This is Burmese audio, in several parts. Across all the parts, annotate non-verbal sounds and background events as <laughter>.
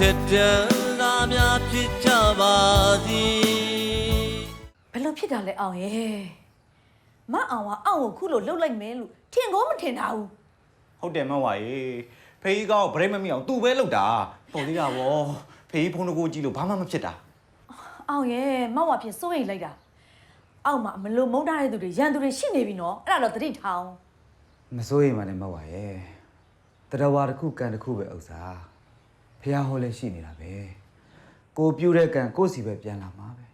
ထက်တန်သားများဖြစ်ကြပါစေဘယ်လိုဖြစ်တာလဲအောင်ရဲ့မအောင်ကအောင်ကိုခုလိုလှုပ်လိုက်မယ်လို့ထင်ကောမထင်တာဘူးဟုတ်တယ်မဝါရေဖေးကြီးကောဗရိတ်မမိအောင်သူ့ပဲလုပ်တာတော်သေးတာဗောဖေးကြီးဖုန်းတကိုကြည့်လို့ဘာမှမဖြစ်တာအောင်ရဲ့မောက်ဝါဖြစ်စိုးရိမ်လိုက်တာအောင်မှာမလို့မုန်းထားတဲ့သူတွေရန်သူတွေရှိနေပြီနော်အဲ့ဒါတော့သတိထောင်မစိုးရိမ်ပါနဲ့မဟုတ်ပါရဲ့တရဝါတစ်ခုကန်တစ်ခုပဲဥစ္စာ ဖះဟောလဲရှိနေတာပဲကိုပြူတဲ့ကန်ကိုယ့်စီပဲပြန်လာမှာပဲ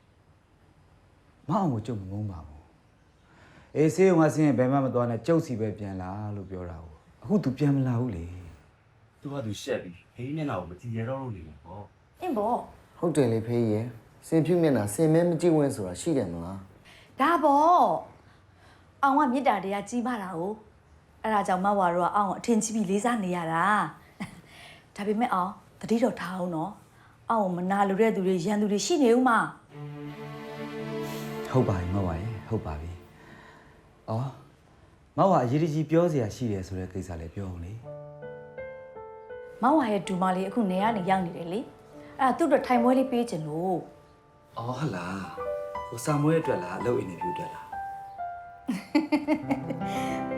မအောင်ကိုကြုံမငုံပါဘူးအေးဆေးုံကဆင်းရင်ဘယ်မှမသွားနဲ့ကျုပ်စီပဲပြန်လာလို့ပြောတာကိုအခု तू ပြန်မလာဘူးလေသူကသူရှက်ပြီးဟင်းမျက်နှာကိုမကြည့်ရတော့လို့နေမှာပေါ့အင်းဘောဟုတ်တယ်လေဖေးရဲ့စင်ဖြူမျက်နှာစင်မဲမကြည့်ဝင်ဆိုတာရှိတယ်မလားဒါဘောအောင်ကမေတ္တာတရားကြီးပါတာ哦အဲ့ဒါကြောင့်မဝါတော့အောင်ကိုအထင်ကြီးပြီးလေးစားနေရတာဒါပေမဲ့အောင် သတိတော့ထားအောင်နော်အောင်ကိုမနာလိုတဲ့သူတွေရန်သူတွေရှိနေဦးမှာဟုတ်ပါပြီမဟုတ်ပါရဲ့ဟုတ်ပါပြီအော်မောက်ကအရေးတကြီးပြောစရာရှိတယ်ဆိုတဲ့ကိစ္စလည်းပြောအောင်လေမဝါရဲ့ဒူမလေးအခုနေရနေရောက်နေတယ်လေအဲ့ဒါသူ့အတွက်ထိုင်ပွဲလေးပေးချင်လို့အော်ဟလာဟိုစာမွေးအတွက်လားအလုပ်အင်တာဗျူးအတွက်လား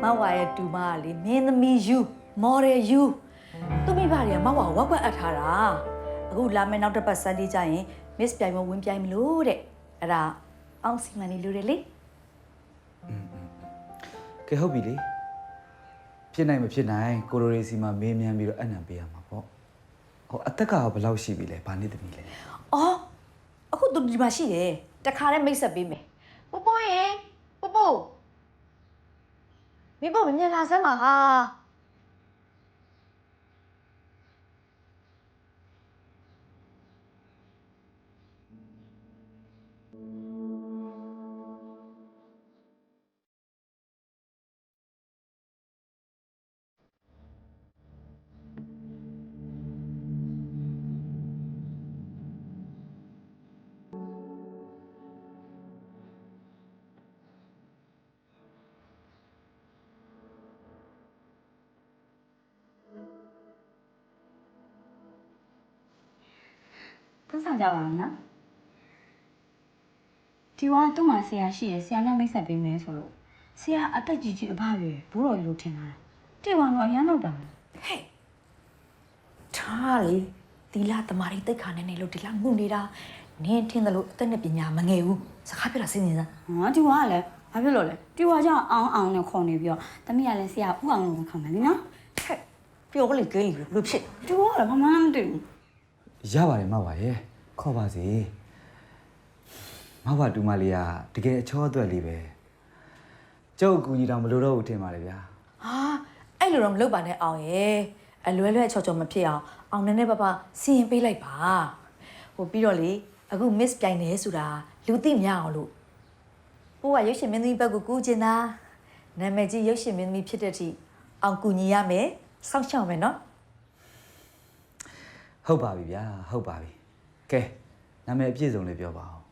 မဝါရဲ့ဒူမကလေမင်းသမီးယူမော်ဒယ်ယူ သူမိဘတွေကမောက်ဝါဝက်ဝက်အပ်ထားတာအခုလာမယ့်နောက်တစ်ပတ်စန်းဒီကျရင် miss ပြိုင်မဝင်ပြိုင်မလို့တဲ့အဲ့ဒါအောင်စီမံလေးလိုတယ်လေကဲဟုတ်ပြီလေဖြစ်နိုင်မဖြစ်နိုင်ကိုလိုရီစီမှာမေးမြန်းပြီးတော့အနံပေးရမှာပေါ့ဟိုအသက်ကဘယ်လောက်ရှိပြီလဲဘာနှစ်သမီးလဲအော်အခုသူဒီမှာရှိတယ်တခါတည်းမိတ်ဆက်ပေးမယ်ပို့ပို့ရေပို့ပို့မိဖို့မမြင်လာစမ်းပါဟာ ကြပါအောင်နော်ဒီဝါသူ့မှာဆရာရှိရယ်ဆရာနဲ့မိတ်ဆက်ပေးမယ်ဆိုလို့ဆရာအသက်ကြီးကြီးအဖရွယ်ဘိုးတော်ကြီးလို့ထင်တာတိဝါတော့အရန်တော့တာပဲဟဲ့ထားလေဒီလာတမာရီတိတ်ခါနေနေလို့ဒီလာငုနေတာနင်းထင်းတယ်လို့အသက်နဲ့ပညာမငယ်ဘူးစကားပြောတာစဉ်းစားဟာဒီဝါကလည်းဘာဖြစ်လို့လဲဒီဝါကြောင့်အောင်းအောင်နဲ့ခေါ်နေပြီးတော့တမီးကလည်းဆရာဥအောင်လို့ခေါ်မယ်လीနော်ဟဲ့ပြောကလေးကိန်းလို့လို့ဖြစ်ဒီဝါကလည်းဘာမှမသိဘူးရပါတယ်မပါရဲ့ ခေါ်ပါစေမပါတူမလေးကတကယ်အချောအတွက်လေးပဲကျုပ်အကူကြီးတော့မလိုတော့ဘူးထင်ပါလေဗျာဟာအဲ့လိုတော့မလုပ်ပါနဲ့အောင်ရဲ့အလွဲလွဲချောချောမဖြစ်အောင်အောင်နည်းနည်းပါးပါစီရင်ပေးလိုက်ပါဟိုပြီးတော့လေအခု miss ပြိုင်နေဆိုတာလူသိများအောင်လို့ကိုကရုပ်ရှင်မင်းသမီးဘက်ကိုကူးကျင်တာနာမည်ကြီးရုပ်ရှင်မင်းသမီးဖြစ်တဲ့အထိအောင်ကူညီရမယ်စောင့်ရှောက်မယ်နော်ဟုတ်ပါပြီဗျာဟုတ်ပါပြီ ကဲနာမည်အပြည့်စုံလေးပြောပါအောင်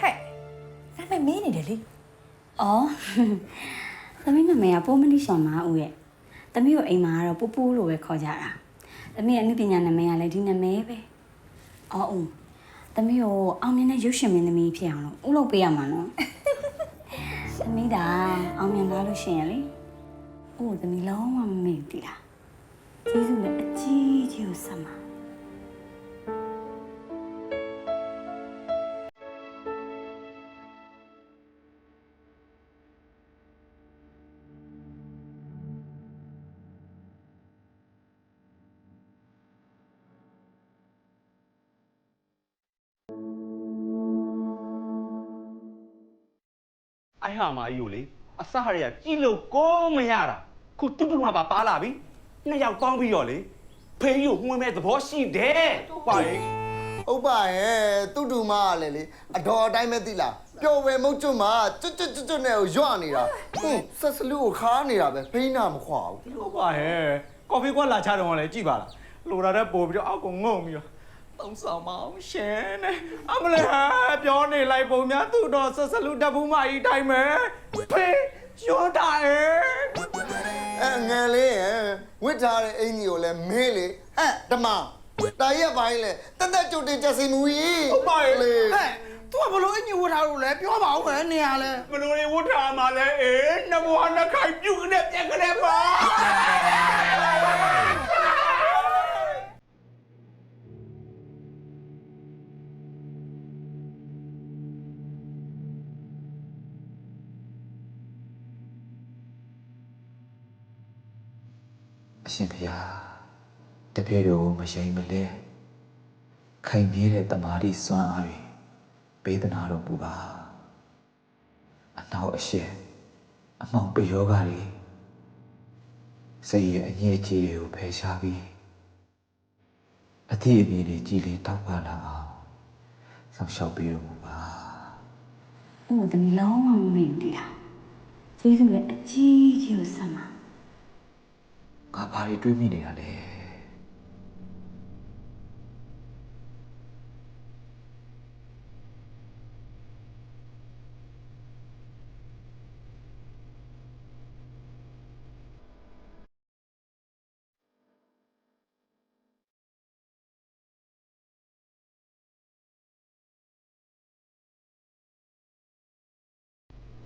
ဟဲ့နာမည်မင်းနေတယ်လေအော်သမီးနာမည်ကပိုးမလီရှော်မာဦးရဲ့သမီးကိုအိမ်မှာကတော့ပူပူလို့ပဲခေါ်ကြတာသမီးရဲ့အနုပညာနာမည်ကလည်းဒီနာမည်ပဲအော်ဦးသမီးကိုအောင်မြင်တဲ့ရုပ်ရှင်မင်းသမီးဖြစ်အောင်လို့ဥလုပ်ပေးရမှာနော်သမီးဒါအောင်မြင်လာလို့ရှိရင်လေ ဦးသမီးလုံးဝမမေ့ဘူးတိလားကျေးဇူးနဲ့အကြီးကြီးကိုဆက်မှာအဲ့ဟာမကြီးကိုလေအစရရကြည့်လို့ကိုမရတာ ခုတူတူမှာပါပါလာပြီနှစ်ယောက်ပေါင်းပြီးတော့လေဖေးကြီးကိုမှွေးမဲ့သဘောရှိတယ်ပါလေဟုတ်ပါရဲ့တူတူမကလည်းလေအတော်အတိုင်းပဲသိလားပျော်ဝယ်မုတ်ကျွတ်မှာကျွတ်ကျွတ်ကျွတ်ကျွတ်နဲ့ကိုရွတ်နေတာဟွန်းဆက်စလူကိုခါနေတာပဲဖိနာမခွာဘူးဟုတ်ပါရဲ့ကော်ဖီကွက်လာချတော့လည်းကြည့်ပါလားလိုတာတဲ့ပို့ပြီးတော့အောက်ကိုငုံပြီးတော့တုံးဆောင်မအောင်ရှင်နဲ့အမလေးဟာပြောနေလိုက်ပုံများသူ့တော့ဆက်စလူတက်ဘူးမကြီးတိုင်းမယ်ဖေး ရွတ်တာရဲ့အဲငယ်လေးရယ်ဝစ်ထားတဲ့အင်ကြီးကိုလည်းမေးလေဟဲ့ဓမ္မတာရက်ပိုင်းလေတက်တက်ကြုတ်တင်ချက်စီမူကြီးဟုတ်ပါရဲ့လေဟဲ့ तू ကဘလို့အညူဝထားလို့လဲပြောပါဦးမယ်နေရလဲဘလို့တွေဝတ်ထားမှာလဲအေးနမောနှခိုင်ပြုတ်နဲ့ပြက်ကြတဲ့ပါ အရှင်ဖျားတပည့်တော်ကိုမရှိန်မလဲခိုင်မြဲတဲ့တမာတိစွမ်းအားဖြင့်ပေးသနာတော်မူပါအနောက်အရှက်အမောင်ပယောဂတွေစိတ်ရဲ့အငြိအကျေးတွေကိုဖယ်ရှားပြီးအသည့်အမြင်တွေကြည်လင်တောက်ပလာအောင်ဆောက်ရှောက်ပေးတော်မူပါ။ဦးသမီးလုံးဝမမေ့ဘူးဒီလား။ကျေးဇူးလည်းအကြီးကြီးကိုဆက်မှာ ငါဘာတွေတွေးမိနေတာလဲ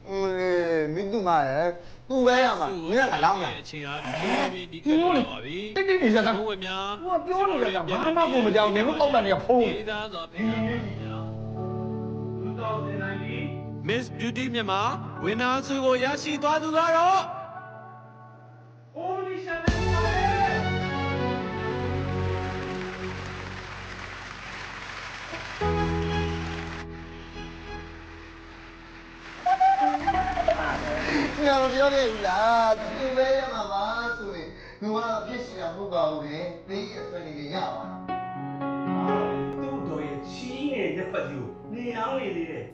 အေးမင်းတို့မရယ် သူ့ပဲရမှာမင်းကလောင်းတာအချင်းအားဒီဒီကတော်ပါပြီတိတ်တိတ်နေစကားဘုရားများသူကပြောနေတာကဘာမှကိုမကြောက်နေဘူးအောက်တန်တွေကဖုံးဒီသားစွာဖေးများ Miss Beauty မြန်မာဝင်းနာစုကိုရရှိသွားသူကတော့ ငါပြောခဲ့ဘူးလားသူ့ပဲရမှာပါဆိုရင်ငါကအဖြစ်ရှင်တာမဟုတ်ပါဘူးလေဘေးအဆွေတွေရပါသူ့တော်ရဲ့ချီးနေတဲ့ပတ်ကြီးကိုနေအောင်နေသေးတယ်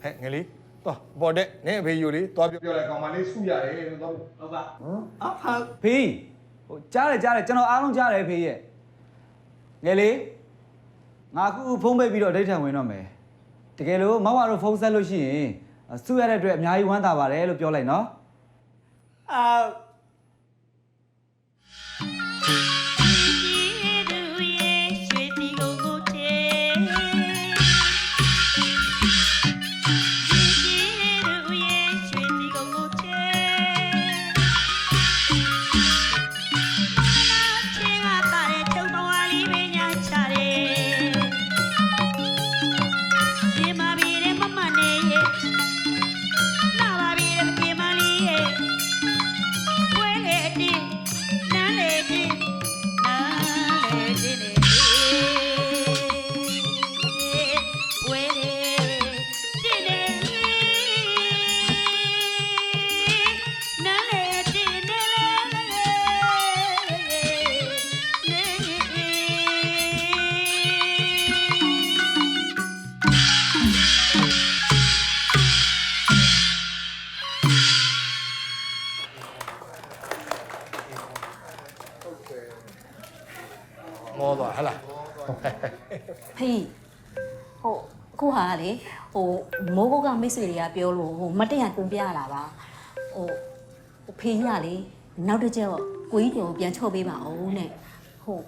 ဟဲ့ငယ်လေးသွားပေါ်တဲ့နင်းအဖေယူလေးသွားပြောပြောလိုက်ကောင်မလေးဆူရတယ်လို့သွားဟုတ်ပါအဖာဖေးဟိုကြားတယ်ကြားတယ်ကျွန်တော်အားလုံးကြားတယ်ဖေးရဲ့ငယ်လေးငါအခုဖုန်းပိတ်ပြီးတော့ဒိတ်ထံဝင်တော့မယ်တကယ်လို့မမတို့ဖုန်းဆက်လို့ရှိရင် စုရတဲ့အတွက်အများကြီးဝမ်းသာပါတယ်လို့ပြောလိုက်နော်အာ မိုးကုတ်ကမိတ်ဆွေတွေကပြောလို့ဟိုမတ်တရတွင်ပြရတာပါ။ဟိုဟိုဖေးကြီးကလေနောက်တစ်ချက်တော့ကိုကြီးကျော်ကိုပြန်ချော့ပေးပါအောင်တဲ့။ဟို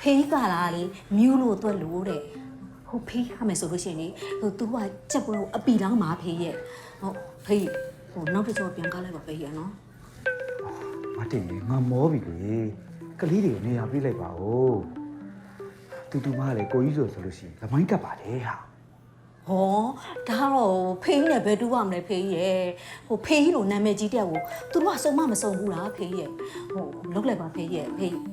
ဖေးကြီးကလာလေမြူးလို့တွက်လို့တဲ့။ဟိုဖေးရမယ်ဆိုလို့ရှိရင်လေဟို तू ကကြက်ပွဲကိုအပီလောင်းမှာဖေးရဲ့။ဟိုဖေးဟိုနောက်တစ်ချက်ပြန်ကားလိုက်ပါဖေးရနော်မတင်လေငါမောပြီလေကလေးတွေကိုနေရာပြေးလိုက်ပါဦးတူတူမကလည်းကိုကြီးဆိုဆိုလို့ရှိရင်လမိုင်းကပ်ပါတယ်ဟာ။ ဟောဒါတော့ဖေးကြီးနဲ့ဘယ်တူရမလဲဖေးကြီးရဲ့ဟိုဖေးကြီးလိုနာမည်ကြီးတဲ့ကိုသူတို့ကစုံမမစုံဘူးလားဖေးကြီးရဲ့ဟိုလုတ်လိုက်ပါဖေးကြီးရဲ့ဖေးကြီး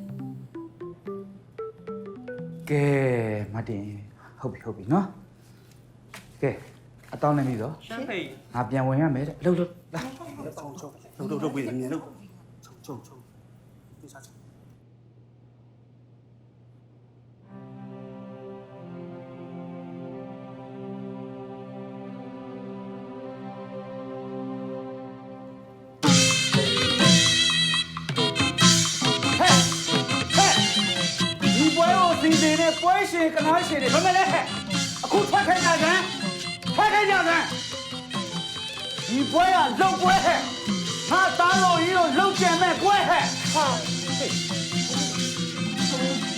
ကဲမတင်ဟုတ်ပြီဟုတ်ပြီနော်ကဲအတောင်းနေပြီတော့ရှမ်းဖေးငါပြန်ဝင်ရမယ်တဲ့လှုပ်လှုပ်လာလုတ်လုတ်လုတ်ပြီးနေလုတ်ဒီ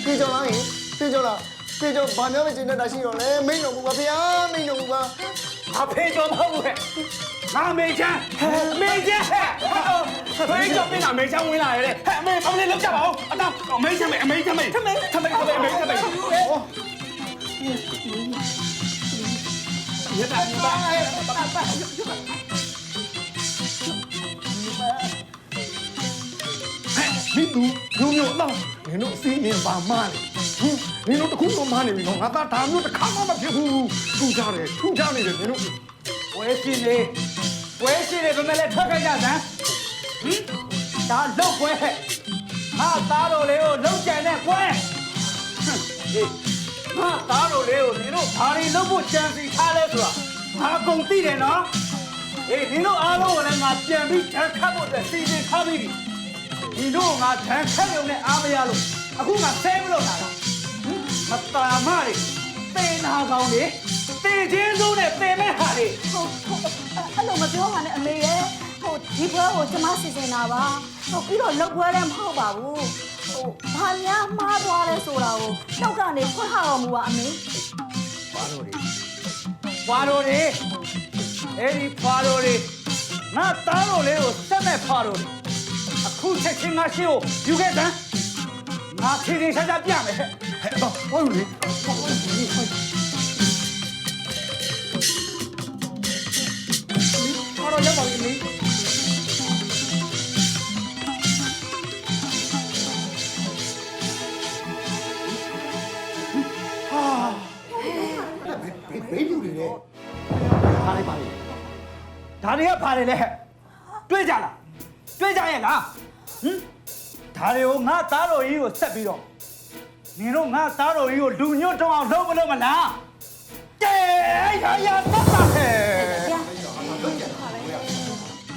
ပြေကြော်လားဟင်ပြေကြော်လားပြေကြော်ဘာများမကျင်တတ်တာရှိတော့လဲမိန်တော်မူပါဖေဟာမိန်တော်မူပါအဖေကျော်မဟုတ်ဘူးဟဲ့ငါမေချမ်းမေချမ်းဟဲ့ဖေကျော်ပြင်လာမေချမ်းဝင်လာရဲ့ဟဲ့အမေအမေလောက်ကြပါဦးအတော့အမေချမ်းမေအမေချမ်းမေချမ်းမေချမ်းမေချမ်းမေအမေချမ်းမေရတာဒီပါ ဟဲ့ဒီလူမျိုးမျိုးတော့နင်တို့စီးနေပါမလဲဟင်နင်တို့တခုမှမနေပြီနော်ငါသားဒါမျိုးတစ်ခါမှမဖြစ်ဘူးထူကြတယ်ထူကြနေတယ်နင်တို့ဝဲရှင်လေဝဲရှင်လေဘယ်မဲ့လဲထွက်ခိုင်းကြစမ်းဟင်ဒါလောက်ကွဲဟဲ့ငါသားတော်လေးကိုလောက်ကြံတဲ့ကွဲဟေးငါသားတော်လေးကိုနင်တို့ဘာတွေလုပ်ဖို့ကြံစီထားလဲဆိုတာငါအကုန်သိတယ်နော်အေးနင်တို့အားလုံးကိုလည်းငါပြန်ပြီးဓာတ်ခတ်ဖို့အတွက်စီစဉ်ထားပြီးပြီ ဒီတို့ငါဓာတ်ခတ်ရုံနဲ့အားမရလို့အခုငါဆဲမလို့လာတာဟင်မတာမတွေတေနာကောင်းလေတေချင်းစိုးနဲ့တေမဲ့ဟာတွေဟုတ်ဟုတ်အဲ့လိုမပြောပါနဲ့အမေရဲ့ဟိုဒီပွဲကိုကျမစီစဉ်တာပါဟိုပြီးတော့လောက်ပွဲလည်းမဟုတ်ပါဘူးဟိုဘာများမှားသွားလဲဆိုတာကိုနှုတ်ကနေဖွင့်ဟတော်မူပါအမေဖွာတော်တွေဖွာတော်တွေအဲ့ဒီဖွာတော်တွေငါသားတော်လေးကိုစက်မဲ့ဖွာတော်တွေအ ခုချက်ချင်းငါရှင်းကိုယူခဲ့စမ်းငါဖြည်းဖြည်းရှားရှားပြမယ်ဟဲ့ဟဲ့တော့ဟုတ်လေဖွာတော်ရောက်ပါပြီမင်းဘိလူတွေနဲ့ဒါလေးပါလေဒါတွေကပါလေလေတွေ့ကြလားတွေ့ကြရဲ့လား ဟင်ဒါတွေကိုငါသားတော်ကြီးကိုဆက်ပြီးတော့နင်တို့ငါသားတော်ကြီးကိုလူညွတ်တော့အောင်လုပ်မလုပ်မလားကဲအဲ့ဒါရတတ်ပါဟဲ့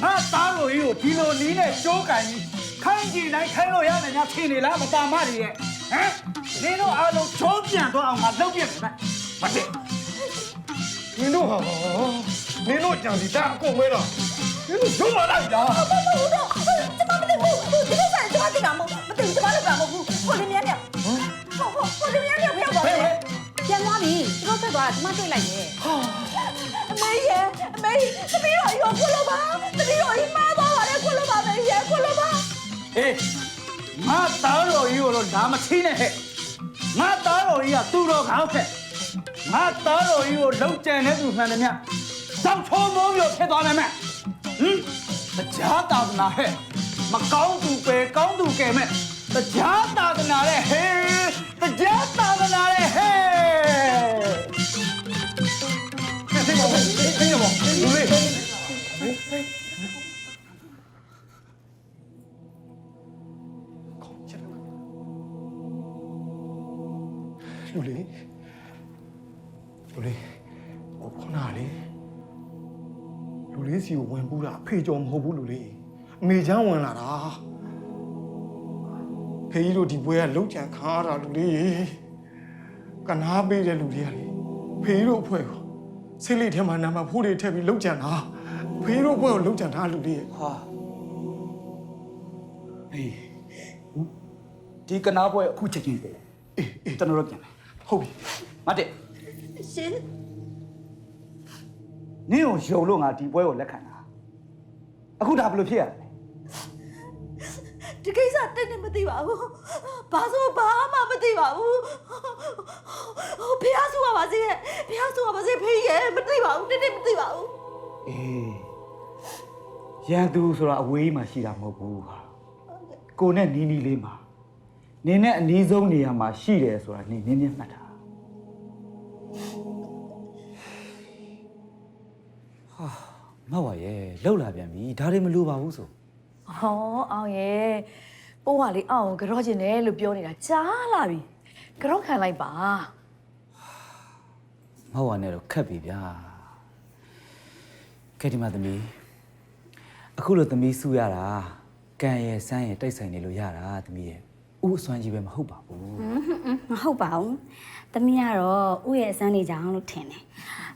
ငါသားတော်ကြီးကိုဒီလိုနီးနဲ့ကျိုးကန်ကြီးခိုင်းကြည့်တိုင်းခိုင်းလို့ရမယ်ညာထင်နေလားမပါမတွေရဲ့ဟမ်နင်တို့အားလုံးချိုးပြန်တော့အောင်ငါလုပ်ပြမယ်မတဲ့နင်တို့ဟာနင်တို့ကြံစီတာအကုန်မဲတော့နင်တို့ရုံးလာလိုက်တာဟုတ်တော့ကျမမသိဘူး တယ်ကျမသိတာမဟုတ်မသိဘူးကျမလုပ်တာမဟုတ်ဘူးကိုလင်းမြန်းမြောက်ဟုတ်ဟုတ်ကိုလင်းမြန်းမြောက်ဖျောက်ပါလေပြန်သွားပြီသူတို့ဆက်သွားတာကျမတွေ့လိုက်တယ်အမေရေအမေသမီးတော်ကြီးကိုခွလို့ပါသမီးတော်ကြီးမှားသွားပါလေခွလို့ပါမေရေခွလို့ပါအေးငါသားတော်ကြီးကိုတော့ဒါမချင်းနဲ့ဟဲ့ငါသားတော်ကြီးကသူ့တော်ခေါင်းဖက်ငါသားတော်ကြီးကိုလှုပ်ကြံတဲ့သူမှန်တယ်မြတ်စောက်ထိုးမိုးမျိုးဖြစ်သွားမယ်မဟင် တရားသာသနာဟဲ့မကောင်းသူပဲကောင်းသူကဲမဲ့တရားသာသနာတဲ့ဟေး ဖေကျော်မဟုတ်ဘူးလူလေးအမေချမ်းဝင်လာတာဖေကြီးတို့ဒီပွဲကလုံချန်ခါတာလူလေးကနာပေးတဲ့လူတွေကလေဖေကြီးတို့အဖွဲ့ကိုစိတ်လေးထဲမှာနံပါတ်ဖိုးတွေထည့်ပြီးလုံချန်တာဖေကြီးတို့အဖွဲ့ကိုလုံချန်တာလူလေးဟာဟေးဒီကနာပွဲအခုချက်ချင်းပေါ့အေးအေးကျွန်တော်တို့ပြန်မယ်ဟုတ်ပြီမတ်တဲ့ရှင်နင်းကိုယုံလို့ငါဒီပွဲကိုလက်ခံတာ အခုဒါဘယ်လိုဖြစ်ရလဲဒီကိစ္စတိတ်နေမသိပါဘူးဘာလို့ဘာမှမသိပါဘူးဟိုဖះဆူပါပါစေဖះဆူပါပါစေဖေးရဲ့မသိပါဘူးတိတ်တိတ်မသိပါဘူးအေးရန်သူဆိုတာအဝေးမှာရှိတာမဟုတ်ဘူးဟာကိုနဲ့နီးနီးလေးမှာနင်းနဲ့အနီးဆုံးနေရာမှာရှိတယ်ဆိုတာနင်းနင်းမြတ်မှတ်တာဟာ မဟုတ်ပါရဲ့လောက်လာပြန်ပြီဒါတွေမလိုပါဘူးဆိုဟောအောင်ရဲ့ပိုးကလေအောင်ကိုကြော့ကျင်တယ်လို့ပြောနေတာကြားလာပြီကြော့ခံလိုက်ပါမဟုတ်ပါနဲ့တော့ခက်ပြီဗျာကဲဒီမှာသမီးအခုလိုသမီးစုရတာကံရဲ့စမ်းရဲ့တိုက်ဆိုင်နေလို့ရတာသမီးရဲ့ဥအစွမ်းကြီးပဲမဟုတ်ပါဘူး မဟုတ်ပါဘူး။သမီးကတော့ဥရဲ့အစမ်းနေကြအောင်လို့ထင်တယ်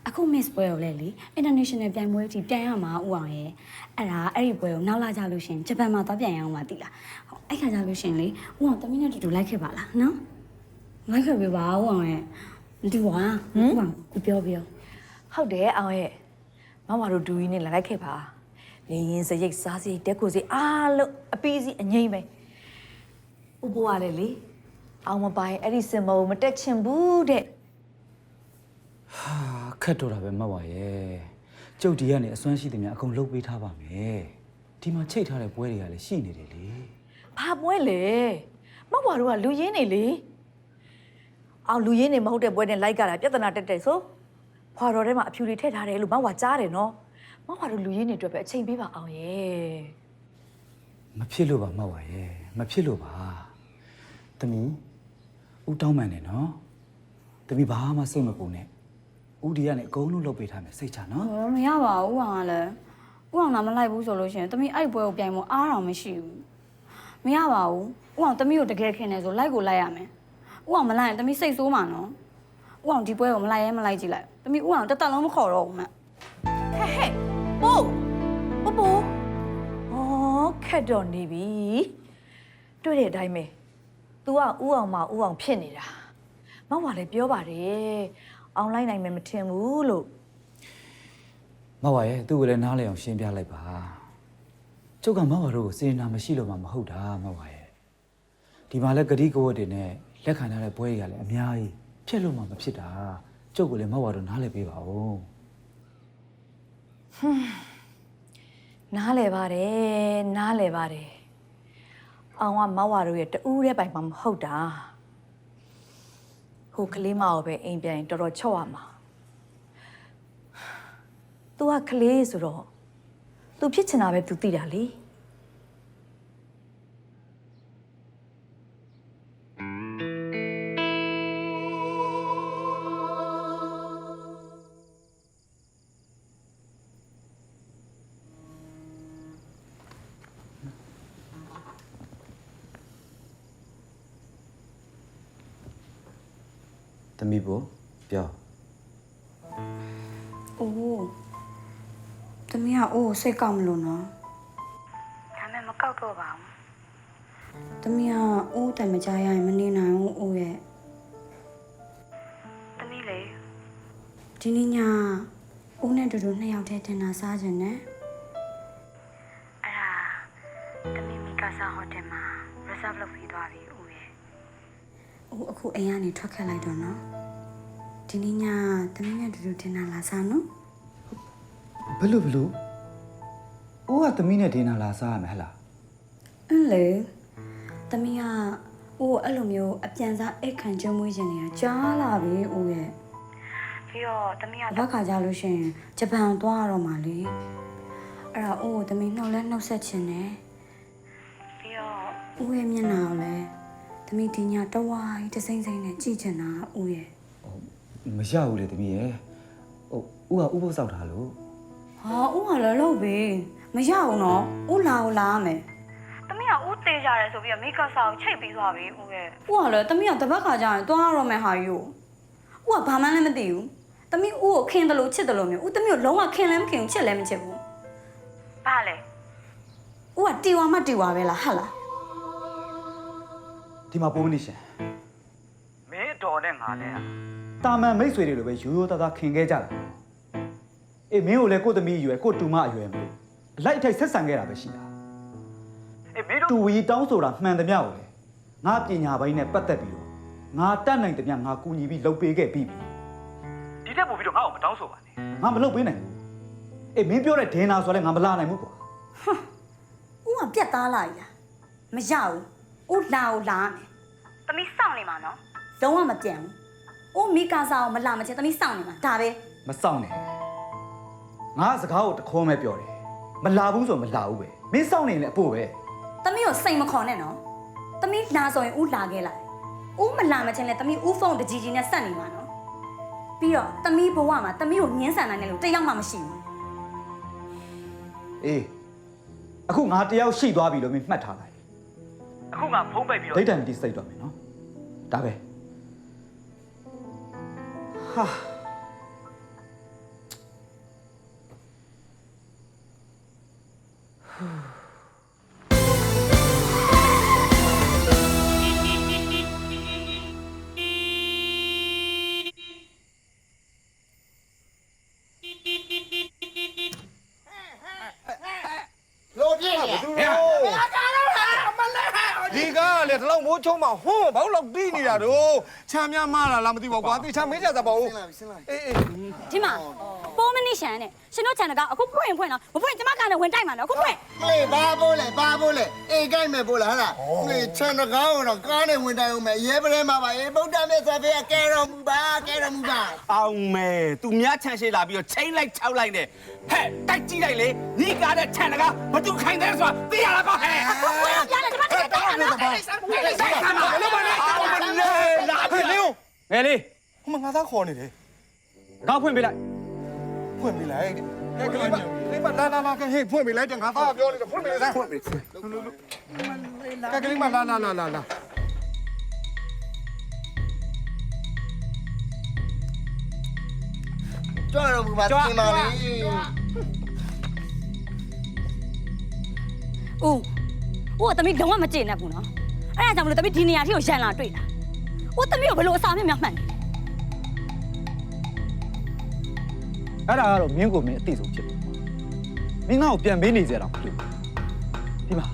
အခု Miss ပွဲကိုလေလေ international ပြိုင်ပွဲကြီးပြန်ရမှာဥအောင်ရဲ့အဲ့ဒါအဲ့ဒီပွဲကိုနောက်လာကြလို့ရှရင်ဂျပန်မှာသွားပြန်ရအောင်ပါတိလားဟုတ်အဲ့ခါကြလို့ရှရင်လေဥအောင်တမီးနဲ့တူတူလိုက်ခဲ့ပါလားနော်လိုက်ခဲ့ပြီပါဥအောင်ရဲ့မတူပါဟမ်ဥအောင်ကိုပြောပြောဟုတ်တယ်အောင်ရဲ့မမတို့ဒူကြီးနဲ့လာလိုက်ခဲ့ပါနေရင်စရိတ်စားစရိတ်တက်ကိုစီအားလုံးအပီးစီအငိမ့်ပဲဥပဝလည်းလေအောင်မပိုင်အဲ့ဒီစင်မုံမတက်ချင်ဘူးတဲ့ဟာ ခက်တော့တာပဲမဟုတ်ပါရဲ့ကျုပ်ဒီကနေအစွမ်းရှိသမျှအကုန်လုပ်ပေးထားပါမယ်ဒီမှာချိတ်ထားတဲ့ပွဲတွေကလည်းရှိနေတယ်လေဘာပွဲလဲမမတို့ကလူရင်းနေလေအောင်လူရင်းနေမဟုတ်တဲ့ပွဲနဲ့လိုက်ကြတာပြဿနာတက်တယ်ဆိုဖွာတော်ထဲမှာအဖြူတွေထည့်ထားတယ်လို့မဝကြားတယ်နော်မမတို့လူရင်းနေအတွက်ပဲအချိန်ပေးပါအောင်ရဲ့မဖြစ်လို့ပါမဟုတ်ပါရဲ့မဖြစ်လို့ပါတမီဦးတောင်းမှန်တယ်နော်တမီဘာမှစိတ်မပူနဲ့ ဦးဒီကနေအကုန်လုံးလုပ်ပေးထားမယ်စိတ်ချနော်ဟောမရပါဘူးဥအောင်ကလည်းဥအောင်လာမလိုက်ဘူးဆိုလို့ရှရင်တမီးအဲ့ဒီပွဲကိုပြိုင်ဖို့အားတော်မရှိဘူးမရပါဘူးဥအောင်တမီးကိုတကယ်ခင်နေဆိုလိုက်ကိုလိုက်ရမယ်ဥအောင်မလိုက်ရင်တမီးစိတ်ဆိုးမှာနော်ဥအောင်ဒီပွဲကိုမလိုက်ရဲမလိုက်ကြည့်လိုက်တမီးဥအောင်တက်တက်လုံးမခေါ်တော့ဘူးမဟဲ့ဟဲ့ပို့ပို့ပို့ဟောခက်တော့နေပြီတွေ့တဲ့အတိုင်းပဲ तू ကဥအောင်မဥအောင်ဖြစ်နေတာမမလည်းပြောပါတယ် အွန်လိုင်းနိုင်မယ်မထင်ဘူးလို့မဟုတ်ပါရဲ့သူ့ကိုလည်းနားလည်အောင်ရှင်းပြလိုက်ပါကျုပ်ကမဟုတ်ပါတို့ကိုစေနာမရှိလို့မှမဟုတ်တာမဟုတ်ပါရဲ့ဒီမှာလည်းဂတိကဝတ်တွေနဲ့လက်ခံထားတဲ့ပွဲတွေကလည်းအများကြီးဖြစ်လို့မှမဖြစ်တာကျုပ်ကလည်းမဟုတ်ပါတို့နားလည်ပေးပါဦးနားလဲပါတယ်နားလဲပါတယ်အောင်ကမောက်ဝါတို့ရဲ့တူးတဲ့ပိုင်မှာမဟုတ်တာ ဟိုကလေးမအောင်ပဲအိမ်ပြန်ရင်တော်တော်ချော့ရမှာ तू ကကလေးဆိုတော့ तू ဖြစ်ချင်တာပဲ तू သိတာလေ ကိုပြောအိုးတမီးကအိုးစိတ်ကောက်မလို့နော်ဒါမဲ့မကောက်တော့ပါဘူးတမီးကအိုးတိုင်မကြရရင်မနေနိုင်ဘူးအိုးရဲ့တမီးလေဒီနေ့ညအိုးနဲ့တူတူနှစ်ယောက်တည်းတင်တာစားခြင်းနဲ့အဲ့ဒါတမီးမီကာဆာဟိုတယ်မှာ reserve လုပ်ပြီးသွားပြီအိုးရဲ့အိုးအခုအိမ်ကနေထွက်ခဲ့လိုက်တော့နော် ဒီနေ့ညတမီးနဲ့တူတူတင်တာလာစားနော်ဘယ်လိုဘယ်လိုဦးကတမီနဲ့ဒင်းနာလာစားရမယ်ဟလားအင်းလေတမီးကအိုးအဲ့လိုမျိုးအပြန်စားအိတ်ခံကြုံမွေးခြင်းတွေကကြားလာပြီအိုးရဲ့ပြီးတော့တမီးကဘက်ခါကြလို့ရှရင်ဂျပန်သွားရတော့မှလေအဲ့ဒါအိုးကိုတမီးနှုတ်လဲနှုတ်ဆက်ခြင်းနဲ့ပြီးတော့အိုးရဲ့မျက်နှာကိုလည်းတမီးဒီညတဝါးကြီးတစိမ့်စိမ့်နဲ့ကြည့်ချင်တာအိုးရဲ့ မရဘူးလေတမီရဲ့ဟိုဦးကဥပုသ်စောက်ထားလို့ဟာအိုးကလည်းလို့ပဲမရဘူးနော်အိုးလာကိုလာရမယ်တမီးကအိုးသေးကြတယ်ဆိုပြီးတော့မိကဆာကိုချိတ်ပြီးသွားပြီအိုးရဲ့အိုးကလည်းတမီးကတပတ်ခါကျရင်သွားရတော့မယ်ဟာယူအိုးကဘာမှလည်းမသိဘူးတမီးအိုးကိုခင်တယ်လို့ချစ်တယ်လို့မျိုးအိုးတမီးကိုလုံးဝခင်လည်းမခင်ဘူးချစ်လည်းမချစ်ဘူးဘာလဲအိုးကတီဝါမတီဝါပဲလားဟာလားဒီမှာပိုးမနေရှင်မင်းတော်နဲ့ငါနဲ့ တာမန်မိတ်ဆွေတွေလိုပဲရိုးရိုးသားသားခင်ခဲ့ကြတာအေးမင်းကိုလည်းကိုယ့်သမီးအရွယ်ကိုယ့်တူမအရွယ်မလို့အလိုက်အထိုက်ဆက်ဆံခဲ့တာပဲရှိတာအေးမင်းတို့တူဝီတောင်းဆိုတာမှန်သမျှကိုလေငါပညာပိုင်းနဲ့ပတ်သက်ပြီးတော့ငါတတ်နိုင်သမျှငါကူညီပြီးလုပ်ပေးခဲ့ပြီးပြီဒီတက်ပို့ပြီးတော့ငါ့ကိုမတောင်းဆိုပါနဲ့ငါမလုပ်ပေးနိုင်ဘူးအေးမင်းပြောတဲ့ဒင်းနာဆိုလဲငါမလာနိုင်ဘူးကွာအိုးကပြက်သားလာပြီလားမရဘူးအိုးလာကိုလာမယ်တမီးစောင့်နေမှာနော်လုံးဝမပြန်ဘူး အိုးမိကဆာကိုမလာမချင်တမီးစောင့်နေမှာဒါပဲမဆောင်နဲ့ငါစကားကိုတခေါ်မဲ့ပြောတယ်မလာဘူးဆိုမလာဘူးပဲမင်းစောင့်နေရင်လည်းအဖို့ပဲ။သမီးကိုစိတ်မခေါ်နဲ့နော်။သမီးလာဆိုရင်ဦးလာခဲ့လိုက်။ဦးမလာမချင်းလဲသမီးဦးဖုန်းတကြီးကြီးနဲ့ဆက်နေမှာနော်။ပြီးတော့သမီးဘဝမှာသမီးကိုညှင်းဆန်နိုင်တယ်လို့တယောက်မှမရှိဘူးအေးအခုငါတယောက်ရှိသွားပြီလို့မင်းမှတ်ထားလိုက်အခုငါဖုံးပိတ်ပြီးတော့ဒိတ်တန်တီစိတ်တော့မယ်နော်ဒါပဲ Oh. <sighs> <sighs> ကလေဒီလောက်မိုးချုံးမှာဟွန်းဘာလို့လောက်တီးနေတာတော့ချမ်းများမားလာလားမသိပါဘူးကွာတိချမ်းမင်းကြတာပေါ့ဆင်းလာပြီဆင်းလာပြီအေးအေးဒီမှာပိုးမနစ်ရှန်နဲ့ရှင်တို့ channel ကအခုဖွင့်ဖွင့်တော့မဖွင့်ကျမကလည်းဝင်တိုက်မှာနော်အခုဖွင့်မလေးဘာပိုးလဲဘာပိုးလဲအေးကိုက်မယ်ပိုးလားဟလားမလေးချန်တကားတော့ကားနဲ့ဝင်တိုင်းအောင်မယ်ရဲပရဲမှာပါအေးဗုဒ္ဓမြတ်စွာဘုရားကဲတော်မူပါကဲတော်မူပါအောင်မဲသူများချမ်းရှိလာပြီးတော့ချိန်လိုက်ခြောက်လိုက်နဲ့ဟဲ့တိုက်ကြည့်လိုက်လေညီကားတဲ့ခြံတကားဘသူခိုင်တယ်ဆိုတာသိရလားကောဟဲ့ဝင်အောင်ကြားတယ်ကျမ တက်တယ်နော်ဘယ်လိုပါလဲအောင်မလဲလာဟဲ့လေဦးငယ်လေးဟိုမှာငါသားခေါ်နေတယ်ကောက်ဖွင့်ပေးလိုက်ဖွင့်ပြီလိုက်ဟဲ့ကလေးမလေးမလာလာလာကဟဲ့ဖွင့်ပြီလိုက်ငါသားပြောနေတယ်ဖွင့်ပြီလိုက်ဖွင့်ပြီကလေးမလာလာလာလာလာကြွတော်မူပါသင်ပါလေဦး ဦးကတမီးလုံးဝမကျေနပ်ဘူးနော်အဲ့ဒါကြောင့်မလို့တမီးဒီနေရာထိကိုရန်လာတွေ့တာဦးတမီးကိုဘယ်လိုအစာမျက်မှန်နေလဲအဲ့ဒါကတော့မင်းကိုမင်းအသိဆုံးဖြစ်တယ်မင်းငါ့ကိုပြန်ပေးနေကြတော့မဖြစ်ဘူးဒီမှာ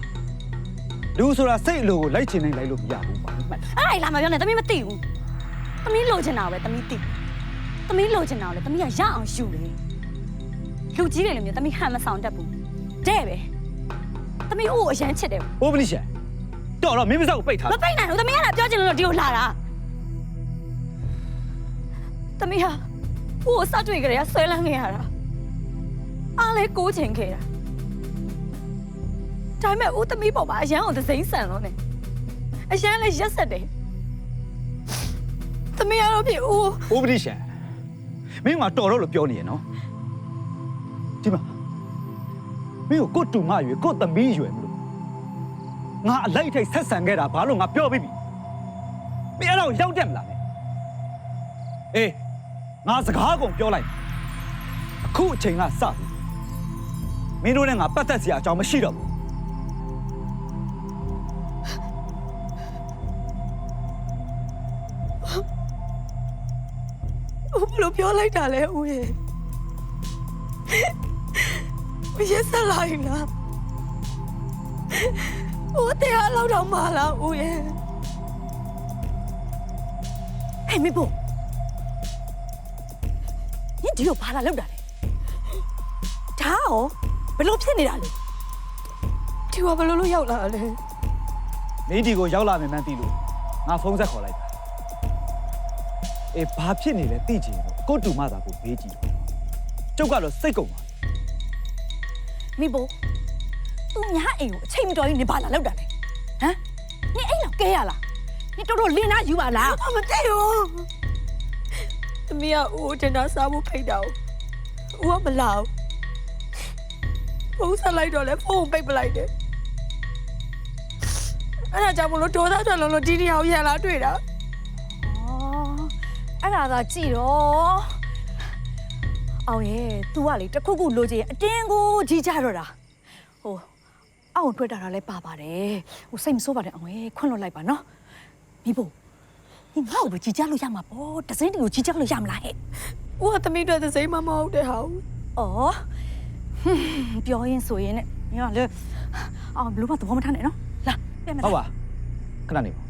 လူဆိုတာစိတ်အလိုကိုလိုက်ချင်နိုင်လိုက်လို့မရဘူးကွာမှတ်တယ်အဲ့ဒါလာမပြောနဲ့တမီးမသိဘူးတမီးလိုချင်တာပဲတမီးသိတမီးလိုချင်တာကိုလေတမီးကရအောင်ယူတယ်လူကြီးတွေလည်းမျိုးတမီးဟန်မဆောင်တတ်ဘူးတဲ့ပဲ တမီးဦးကိုအရန်ချစ်တယ်ဘိုးပလိရှန်တော်တော့မင်းမစောက်ကိုပိတ်ထားမပိတ်နိုင်ဘူးတမီးကလည်းပြောချင်လို့ဒီကိုလာတာတမီးဟာဦးကိုစတွေ့ကြရဆွဲလန်းခဲ့ရတာအားလဲကိုးချင်ခဲ့တာဒါပေမဲ့ဦးတမီးပေါ်မှာအရန်ကိုသစိမ့်ဆန်လို့ ਨੇ အရန်လည်းရက်ဆက်တယ်တမီးကတော့ဖြစ်ဦးဘိုးပလိရှန်မင်းကတော်တော့လို့ပြောနေရနော်ဒီမှာ မင်းကိုကို့တူမရွယ်ကို့သမီးရွယ်မလို့ငါအလိုက်ထိုက်ဆက်ဆံခဲ့တာဘာလို့ငါပြောပြီးပြီမင်းအဲ့တော့ရောက်တယ်မလားအေးငါစကားကုန်ပြောလိုက်အခုအချိန်ကစပြီမင်းတို့နဲ့ငါပတ်သက်စရာအကြောင်းမရှိတော့ဘူးဦးဘယ်လိုပြောလိုက်တာလဲဦးရဲ့ ဦးရက်ဆက်လိုက်လားဦးတရားလောက်တော့မလားဦးရဲ့ဟဲ့မေဖို့ညဒီကိုဘာလာလောက်တာလဲဒါရောဘယ်လိုဖြစ်နေတာလဲဒီကဘယ်လိုလို့ရောက်လာလဲမင်းဒီကိုရောက်လာမယ်မှန်းသိလို့ငါဖုန်းဆက်ခေါ်လိုက်တာအေးဘာဖြစ်နေလဲသိချင်တော့ကို့တူမသာကိုဘေးကြည့်တော့ကျုပ်ကတော့စိတ်ကုန်ပါ မိဘသူများအိမ်ကိုအချိန်မတော်ကြီးနေပါလာလောက်တာလေဟမ်နေအိမ်လောက်ကဲရလားနေတော်တော်လင်းနာယူပါလားမတည့်ရောသမီးကဦးတင်တာစားဖို့ဖိတ်တာဦးကမလာဘူးဖုန်းဆက်လိုက်တော့လဲဖုန်းပိတ်ပလိုက်တယ်အဲ့ဒါကြောင့်မလို့ဒေါသထွက်လုံးလို့ဒီနေရာကိုရန်လာတွေ့တာအဲ့ဒါကကြည့်တော့ အောင်ရဲ့ तू ကလေတခုခုလိုချင်ရင်အတင်းကိုကြီးကြတော့တာဟိုအောင်ထွက်တာတော့လည်းပါပါတယ်ဟိုစိတ်မဆိုးပါနဲ့အောင်ရဲ့ခွန့်လွတ်လိုက်ပါနော်မိဖို့ဒီငါ့ကိုပဲကြီးကြလို့ရမှာပေါ့တစင်းတီကိုကြီးကြလို့ရမလားဟဲ့ဦးကသမီးတို့သစိမ်းမမဟုတ်တဲ့ဟာဦးဩဟွန်းပြောရင်ဆိုရင်နဲ့ညောလေအောင်ဘလို့မသဘောမထားနဲ့နော်လာပြန်မဟုတ်လားပါခဏနေပါ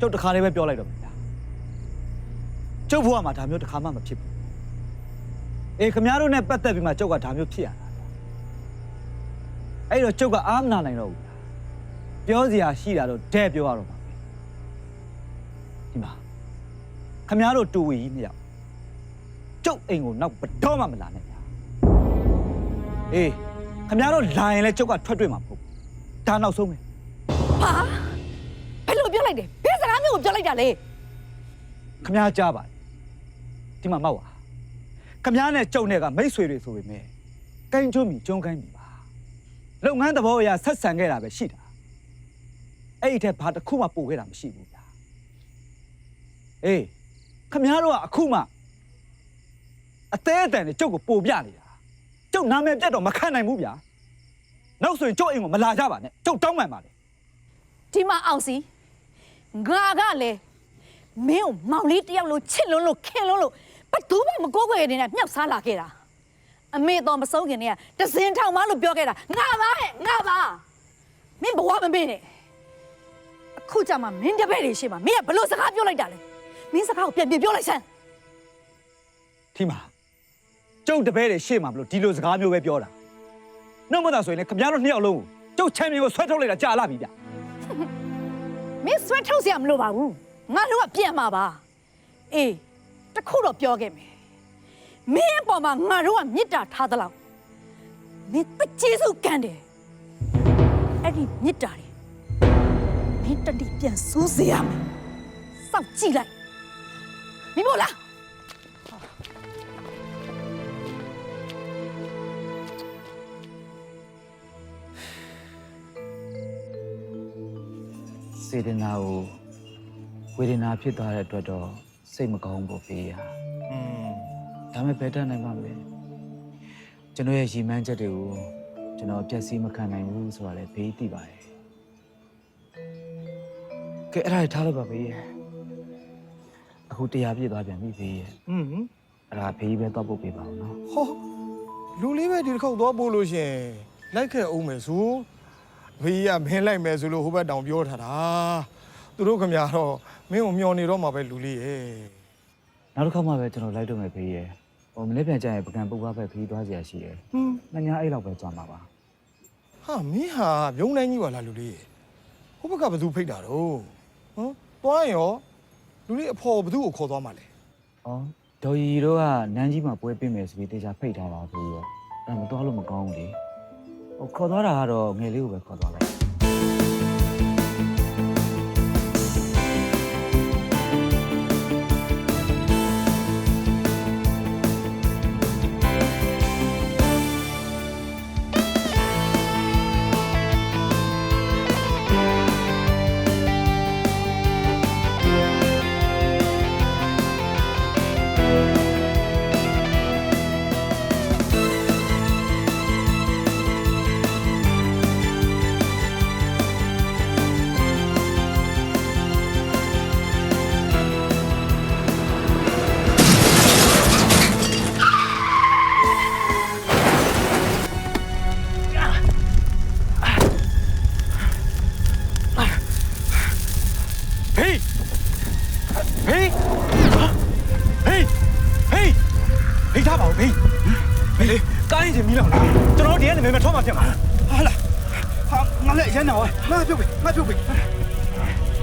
ကျုပ်တခါလေးပဲပြောလိုက်တော့ပြီလားကျုပ်ဘဝမှာဒါမျိုးတစ်ခါမှမဖြစ်ဘူး အေးခမရတို့နဲ့ပတ်သက်ပြီးမှကျုပ်ကဒါမျိုးဖြစ်ရတာအဲ့တော့ကျုပ်ကအားမနာနိုင်တော့ဘူးလားပြောစရာရှိတာတော့တဲ့ပြောရတော့မှာပဲဒီမှာခမရတို့တူဝီကြီးနှစ်ယောက်ကျုပ်အိမ်ကိုနောက်ဘတော်မှမလာနဲ့ဗျာအေးခမရတို့လာရင်လည်းကျုပ်ကထွက်တွေ့မှာမဟုတ်ဘူးဒါနောက်ဆုံးပဲဟာဘယ်လိုပြောလိုက်တယ်ဘယ်စကားမျိုးကိုပြောလိုက်တာလဲခမားကြားပါတယ်ဒီမှာမောက်ပါ ခမားနဲ့ကြုံတဲ့ကမိတ်ဆွေတွေဆိုပေမဲ့ကိုင်းကျွမီကျုံကိုင်းပြီပါလုပ်ငန်းသဘောအရဆက်ဆံခဲ့တာပဲရှိတာအဲ့ဒီထက်ဘာတစ်ခုမှပို့ခဲ့တာမရှိဘူးဗျာအေးခမားတို့ကအခုမှအသေးအတန်နဲ့ကျုပ်ကိုပို့ပြနေတာကျုပ်နာမည်ပြတ်တော့မခံနိုင်ဘူးဗျာနောက်ဆိုရင်ကျုပ်အိမ်ကိုမလာကြပါနဲ့ကျုပ်တောင်းပန်ပါလေဒီမှာအောင်စီငါကလည်းမင်းကိုမောင်လေးတယောက်လိုချစ်လွန်းလို့ခင်လွန်းလို့ ဘသူမှမကိုကိုရနေတဲ့မြောက်စားလာခဲ့တာအမေတော်မဆုံးခင်တည်းကတစင်ထောင်မလို့ပြောခဲ့တာငါပါဟဲ့ငါပါမင်းဘဝမမေ့နဲ့အခုကြမှာမင်းတပည့်တွေရှိမှာမင်းကဘလို့စကားပြောလိုက်တာလဲမင်းစကားကိုပြန်ပြန်ပြောလိုက်စမ်းဒီမှာကျုပ်တပည့်တွေရှေ့မှာဘလို့ဒီလိုစကားမျိုးပဲပြောတာနှုတ်မသာဆိုရင်လည်းခင်ဗျားတို့နှစ်ယောက်လုံးကိုကျုပ်ချမ်းမြေကိုဆွဲထုတ်လိုက်တာကြာလာပြီဗျမင်းဆွဲထုတ်စရာမလိုပါဘူးငါတို့ကပြန်မှာပါအေး တခုတော့ပြောခဲ့မယ်မင်းအပေါ်မှာငါတို့ကမေတ္တာထားသလောက်မင်းတကျေးစုကမ်းတယ်အဲ့ဒီမေတ္တာတွေမင်းတတိပြန်စူးစေရမယ်စောင့်ကြည့်လိုက်မိမို့လားစေတနာကိုဝေဒနာဖြစ်သွားတဲ့အတွက်တော့ စိတ်မကောင်းဘူးဖေးရอืมဒါမဲ့ဘယ်တတ်နိုင်မှာမလဲကျွန်တော်ရဲ့ရည်မှန်းချက်တွေကိုကျွန်တော်ပြည့်စည်မခံနိုင်ဘူးဆိုတာလည်းဖေးသိပါတယ်ကဲအဲ့ဒါထားလို့ပါဖေးရအခုတရားပြည့်သွားပြန်ပြီဖေးရ อืม အဲ့ဒါဖေးပဲတော့ပုတ်ပေးပါဦးနော် ဟောလူလေးပဲဒီတစ်ခေါက်သွားပို့လို့ရှရင်လိုက်ခဲ့အောင်မယ်ဆိုဘေးကမင်းလိုက်မယ်ဆိုလို့ဟိုဘက်တောင်ပြောထားတာ သူတို့ခင်ဗျားတော့မင်းကိုမျောနေတော့မှာပဲလူလေးရဲ့နောက်တစ်ခါမှပဲကျွန်တော်လိုက်တော့မယ်ဖေးရဟိုမနေ့ပြန်ကြရင်ပကံပုတ်ပါပဲဖေးသွားကြရရှိရယ်ဟွန်းမညာအဲ့လောက်ပဲကြွားမှာပါဟာမင်းဟာမြုံနိုင်ကြီးပါလားလူလေးရဲ့ဟိုဘက်ကဘယ်သူဖိတ်တာတော့ဟမ်သွားရင်ရောလူလေးအဖော်ဘယ်သူကိုခေါ်သွားမှာလဲ။အော်ဒေါ်ရီတို့ကနန်းကြီးမှာပွဲပြင်မယ်ဆိုပြီးတေချာဖိတ်ထားတာဆိုတော့အဲ့ဒါမတော်လို့မကောင်းဘူးလေ။ဟိုခေါ်သွားတာကတော့ငယ်လေးကိုပဲခေါ်သွားလိုက်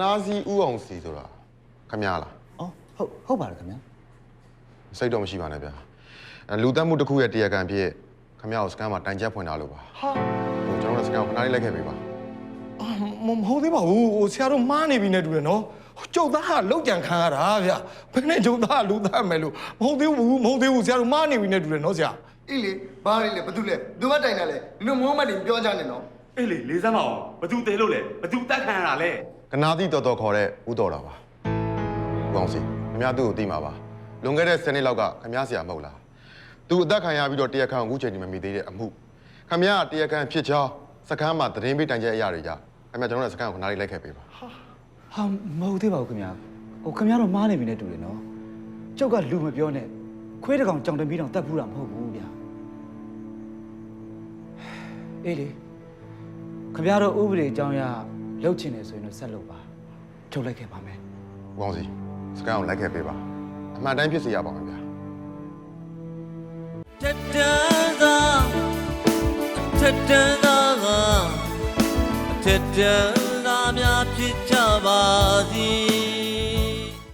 နာစီဥအောင်စီဆိုတာခမရလား။အော်ဟုတ်ဟုတ်ပါတယ်ခင်ဗျာစိတ်တော့မရှိပါနဲ့ဗျာအဲလူတက်မှုတစ်ခုရဲ့တရားခံဖြစ်ခမရကိုစကန်မှာတိုင်ချက်ဖွင့်ထားလို့ပါဟာဟိုကျွန်တော်တို့စကန်ကိုခဏလေးလိုက်ခဲ့ပေးပါအာမမဟုတ်သေးပါဘူးဟိုဆရာတို့မှားနေပြီနဲ့တူတယ်နော်ကျုပ်သားဟာလောက်ကြံခံရတာဗျဘယ်နဲ့ကျုပ်သားကလူသားမယ်လို့မဟုတ်သေးဘူးမဟုတ်သေးဘူးဆရာတို့မှားနေပြီနဲ့တူတယ်နော်ဆရာအေးလေဘာလဲလဲဘာတူလဲသူမတိုင်တာလဲလူမိုးမတ်တင်ပြောကြနေနော်အေးလေလေးစမ်းပါအောင်ဘသူတဲလို့လဲဘသူတက်ခံရတာလဲ ကနာတိတော်တော်ခေါ်တဲ့ဥတော်တာပါဥအောင်စီခမရသူ့ကိုတိမှာပါလွန်ခဲ့တဲ့10နှစ်လောက်ကခမရဆရာမဟုတ်လားသူအသက်ခံရပြီးတော့တရားခံကိုအခုချိန်ဒီမမီသေးတဲ့အမှုခမရကတရားခံဖြစ်ချောင်းစကန်မှာသတင်းပေးတိုင်ချက်အရာတွေကြခမရကျွန်တော်တို့စကန်ကိုခဏလေးလိုက်ခဲ့ပေးပါ။ဟာမဟုတ်သေးပါဘူးခင်ဗျာ။ဟိုခင်ဗျားတော့မားနေပြီနဲ့တူတယ်နော်။ကျုပ်ကလူမပြောနဲ့ခွေးတစ်ကောင်ကြောင်တမီးတောင်တတ်ဘူးတာမဟုတ်ဘူးဗျာ။အေးလေခင်ဗျားတို့ဥပဒေအကြောင်းအရ လှုပ်ချင်တယ်ဆိုရင်တော့ဆက်လုပ်ပါ။ထုတ်လိုက်ခဲ့ပါမယ်ဥအောင်စီစကန်ကိုလိုက်ခဲ့ပေးပါအမှန်တိုင်းဖြစ်စေရပါမယ်ဗျာထက်တန်းသာထက်တန်းသာကထက်တန်းသာများဖြစ်ကြပါသည်